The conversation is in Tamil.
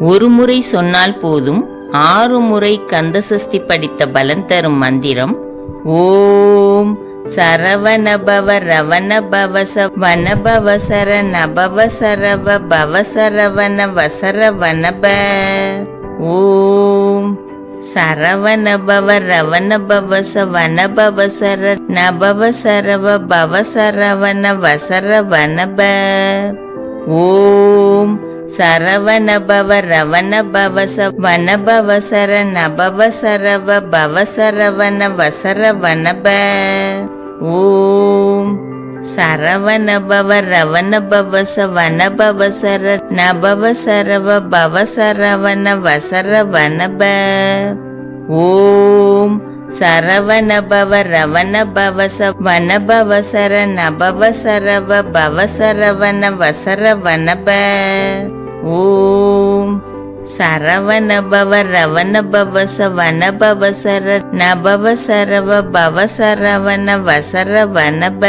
ஒரு முறை சொன்னால் போதும். ஆறு முறை கந்த சஷ்டி படித்த பலன் தரும் மந்திரம். ஓம் சரவணபவ ரவணபவச வனபவசர நபவ சரவ பவ சரவண வசர வனப ஓம் சரவணபவ ரவண பவச வனபவ சர நபவ சரவ பவ சரவண வசர வனப ஓம் சரவண பவ ரவண பவச வனபவ சர நபவ சரவ பவ சரவண வசர வனப ஓம் சரவண பவ ரவண பவச வனபவ சர நபவ சரவ பவ சரவண வசர வனப ஓம் சரவண பவ ரவண பவச வனபவ சர நபவ சரவ பவ சரவண வசர வனப ஓம். சரவணபவ ரவண பவச வனபவ சர நபவ சரவ பவ சரவண வசர வனப